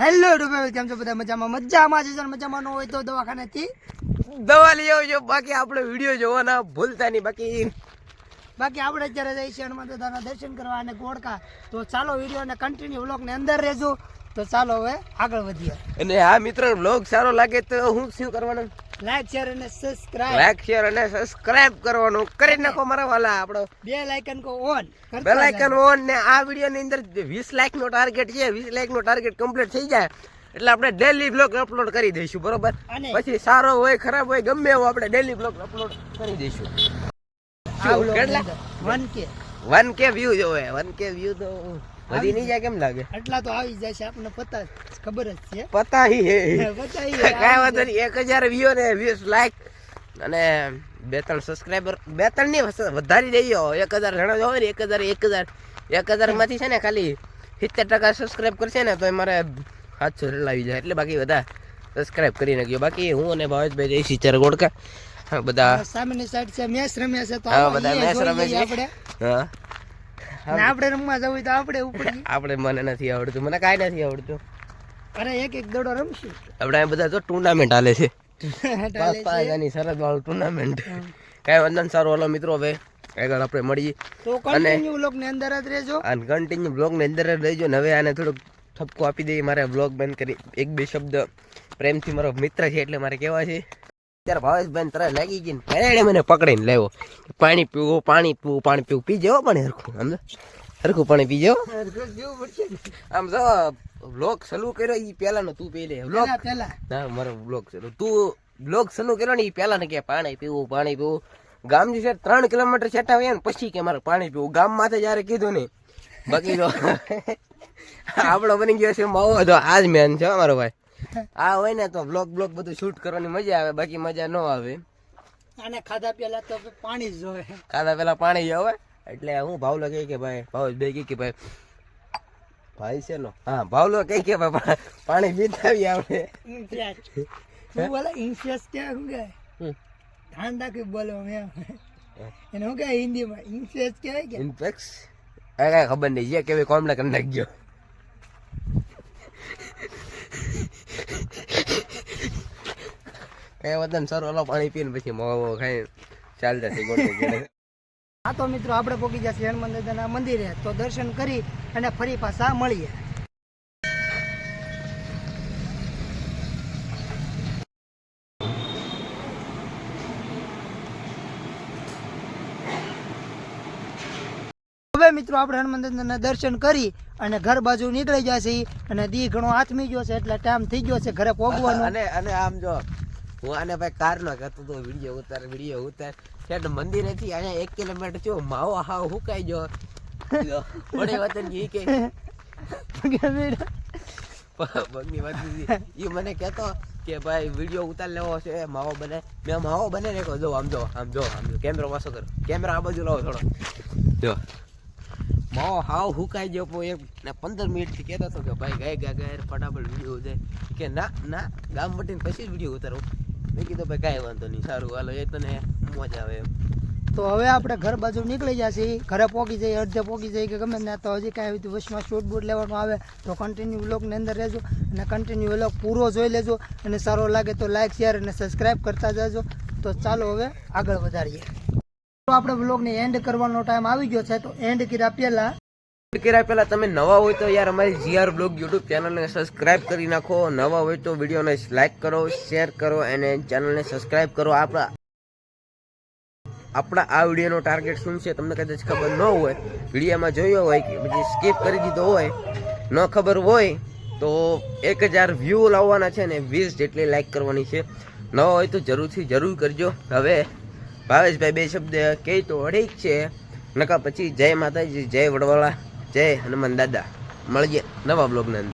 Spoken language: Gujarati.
હેલો રૂપે કેમ છો? બધા મજામાં? મજામાં છે, સર. મજામાં ન હોય તો દવાખાનેથી? દવા લઈ આવજો. બાકી આપણે વીડિયો જોવાના, ભૂલતા નહીં. બાકી બાકી આપણે અત્યારે જઈએ છીએ હનુમાન દાદાના દર્શન કરવા અને ગોળકા તો ચાલો વિડીયોને કન્ટિન્યુ વ્લોગને અંદર રહેજો. તો ચાલો હવે આગળ વધીએ. અને આ મિત્ર બ્લોગ સારો લાગે તો હું શું કરવાનું? લાઈક શેર અને સબસ્ક્રાઇબ લાઈક શેર અને સબસ્ક્રાઇબ કરવાનું. કરી નાખો મારા વાલા આપણો. બે લાઇકન કો ઓન બે આઇકન ઓન ને આ વીડિયો ની અંદર 20 લાઈક નો ટાર્ગેટ છે. 20 લાખ નો ટાર્ગેટ કમ્પ્લીટ થઈ જાય. એટલે આપણે ડેલી બ્લોગ અપલોડ કરી દઈશું બરોબર? અને પછી સારો હોય ખરાબ હોય ગમે એવો આપણે ડેલી બ્લોગ અપલોડ કરી દઈશું. શું, કેટલા? વન કે 1k વ્યૂ જોવે 1k વ્યૂ તો વધી નહીં જાય કેમ લાગે? એટલા તો આવી જાય છે આપણને પતા ખબર જ છે. પતા હી. હે પતા ઈ કાય વાંધો નહીં. એક હજાર વ્યૂ ને વીસ લાઈક અને બે ત્રણ સબસ્ક્રાઈબર બે ત્રણની વધારી દઈએ એક હજાર જણા જોવે ને એક હજાર એક હજાર. એક હજારમાંથી છે ને ખાલી સિત્તેર ટકા સબસ્ક્રાઈબ કરશે ને તો મારે હાથ રેલ આવી જાય. એટલે બાકી બધા સબસ્ક્રાઈબ કરી નાખ્યો બાકી હું અને ભાવેશભાઈ જઈશી ચાર હા, બધા સામેની સાઈડ છે મેચ રમ્યા છે તો હા આપણે બધા મેચ રમે છે. આપણે. હા. આપણે રમવા જવું હોય તો આપણે ઉપર આપણે મને નથી આવડતું મને કાંઈ નથી આવડતું. અરે એક એક દોડો રમશું. આપણે આ બધા તો ટુર્નામેન્ટ હાલે છે. પાંચ પાંચ. હજારની સરસ વાળું ટુર્નામેન્ટ કાંઈ વંદન સારું હલો મિત્રો હવે આગળ આપણે મળીએ. તો કન્ટિન્યુ બ્લોગની અંદર જ રહેજો. અને કન્ટિન્યુ બ્લોગની અંદર જ રહેજો ને હવે આને થોડુંક ઠપકો આપી દઈએ. મારે બ્લોગ બંધ કરી એક બે શબ્દ પ્રેમથી મારો મિત્ર છે એટલે મારે કહેવા છે. ત્યારે ભાવેશભાઈ તરત લાગી ગઈ ને એણે મને પકડીને લેવો પાણી પીવું પાણી પીવું પાણી પીવું. પી જાઓ પણ હરખું સમજો હરખું પાણી પી જાઓ આમ જો બ્લોગ ચાલુ કર્યો એ પહેલાનો તું પી લે. બ્લોગ પેલા પેલા ના મારો બ્લોગ ચાલુ તું બ્લોગ ચાલુ કર્યો ને એ પહેલા ને કે પાણી પીવું પાણી પીવું. ગામ જે છે ત્રણ કિલોમીટર છેટા હોય ને પછી કે મારે પાણી પીવું. ગામ માથે જયારે કીધું ને બાકી આપણો બની ગયો છે માવો આજ મેન છે હો મારો ભાઈ. આ હોય ને તો બ્લોગ બ્લોગ બધું શૂટ કરવાની મજા આવે બાકી મજા ન આવે. અને ખાધા પેલા તો પાણી જ જોવે. ખાધા પેલા પાણી આવે એટલે હું ભાવલો કહે કે ભાઈ ભાવ બે કે ભાઈ ભાઈ છે નો. હા ભાવલો કહે કે ભાઈ પાણી પીતાવી આપણે. હું બોલે ઇન્ફિયાસ ક્યાં શું કે. ધ્યાન રાખી બોલો મેં એને હું કે હિન્દીમાં ઇન્ફિયાસ કહેવાય કે? ઇન્ફેક્સ અરે ખબર નહીં જે કેવી કોમલા કરી નાખજો. કઈ વતન સર ઓલો પાણી પીને પછી મોવો ખાઈ ચાલતા થઈ ગોઠવી હા તો મિત્રો આપણે હનુમાન દાદાના મંદિરે. તો દર્શન કરી અને ફરી પાછા મળીએ. હવે મિત્રો આપણે હનુમાન દાદાના દર્શન કરી અને ઘર બાજુ નીકળી જશે અને દી ઘણો હાથમી ગયો છે એટલે ટાઈમ થઈ ગયો છે ઘરે પહોંચવાનો અને અને આમ જો હું આને ભાઈ કાર નો કહેતો તો વીડિયો ઉતાર વીડિયો ઉતાર. છેટ મંદિરેથી અહીંયા એક કિલોમીટર થયો માવો હાવ હુકાઈ ગયો. વડે વતન ઈ કે પગની વાત એ મને કહેતો કે ભાઈ વીડિયો ઉતાર લેવો છે માવો બને. મેં માવો બને ને જો આમ જો આમ જો આમ જો કેમેરો પાછો કરો. કેમેરા આ બાજુ લાવો થોડો. જો. માવો હાવ હુકાઈ ગયો પો એક ને પંદર મિનિટથી કહેતો હતો કે ભાઈ ગાય ગા ગાય ફટાફટ વીડિયો ઉતાર. કે ના ના ગામ મટીને પછી જ વીડિયો ઉતારો. મેં કીધું ભાઈ કાંઈ વાંધો નહીં, સારું, હાલો, એ તને મજા આવે એમ. તો હવે આપણે ઘર બાજુ નીકળી જશે ઘરે પહોંચી જઈએ, અડધે પહોંચી જઈએ કે ગમે ત્યાં તો હજી કાંઈ આવી વચમાં શૂટ બૂટ લેવાનું આવે, તો કન્ટિન્યુ વ્લોગની અંદર રહેજો અને કન્ટિન્યુ વ્લોગ પૂરો જોઈ લેજો અને સારો લાગે તો લાઇક શેર અને સબસ્ક્રાઈબ કરતા જજો. તો ચાલો હવે આગળ વધારીએ. તો આપણે વ્લોગને એન્ડ કરવાનો ટાઈમ આવી ગયો છે, તો એન્ડ કર્યા પહેલાં કર્યા પહેલાં તમે નવા હોય તો યાર અમારી જીઆર બ્લોગ યુટ્યુબ ચેનલને સબસ્ક્રાઇબ કરી નાખો. નવા હોય તો વિડીયોને લાઇક કરો શેર કરો અને ચેનલને સબસ્ક્રાઇબ કરો. આપણા આપણા આ વિડીયોનો ટાર્ગેટ શું છે તમને કદાચ ખબર ન હોય વિડીયોમાં જોયો હોય કે પછી સ્કીપ કરી દીધો હોય, ન ખબર હોય તો એક હજાર વ્યૂ લાવવાના છે ને વીસ જેટલી લાઇક કરવાની છે. નવા હોય તો જરૂરથી જરૂર કરજો. હવે ભાવેશભાઈ બે શબ્દ કહે તો અઢીક છે. નકા પછી જય માતાજી, જય વડવાળા જય હનુમાન દાદા. મળીએ નવા બ્લોગના અંદર